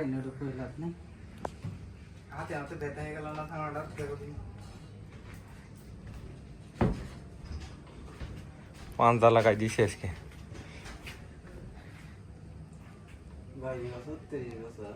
এনে কইল আপনি হাতে হাতে ব্যথা হয়ে গেল না থানাটা দেখো পাঁচদা লাগাই দিছে আজকে বাইশ বছর তেইশ বছর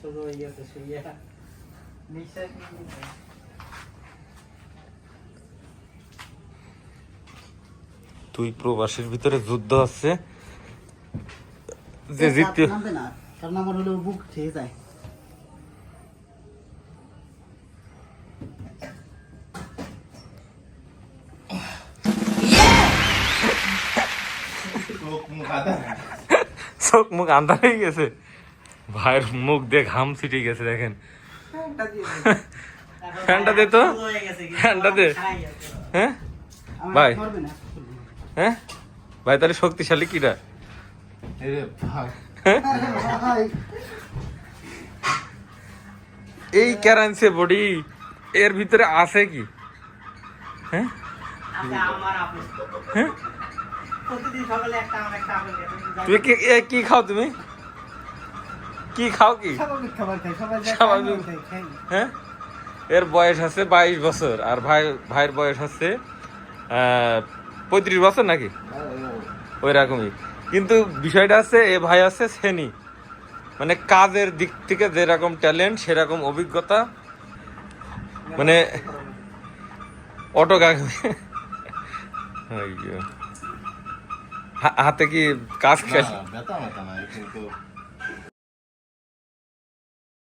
শুরু হয়ে গেছে শুয়ে নিঃশ্বাস নিয়ে তুই প্রবাসীর ভিতরে যুদ্ধ আছে? যে জিততে না কারণ আমার হলো বুক খেয়ে যায়। চোখ মুখ আন্ধার হয়ে গেছে। ভাইয়ের মুখ দিয়ে ঘাম ছিটে গেছে দেখেন। ফ্যানটা দে। তো। হয়ে ফ্যানটা দে। হ্যাঁ? ভাই। হ্যাঁ? ভাই তাহলে শক্তিশালী কিরা? এই ক্যারান্সে বডি এর ভিতরে আছে কি? হ্যাঁ? আচ্ছা হ্যাঁ? তুমি কি এ কি খাও তুমি? কি খাও কি? স্বাভাবিক। খায়, হ্যাঁ? এর বয়স আছে বাইশ বছর আর ভাই ভাইয়ের বয়স আছে পঁয়ত্রিশ বছর নাকি? ওই রকমই। কিন্তু বিষয়টা আছে এ ভাই আছে শ্রেণি। মানে কাজের দিক থেকে যেরকম ট্যালেন্ট সেরকম অভিজ্ঞতা। মানে অটো হাতে কি কাজ খেল?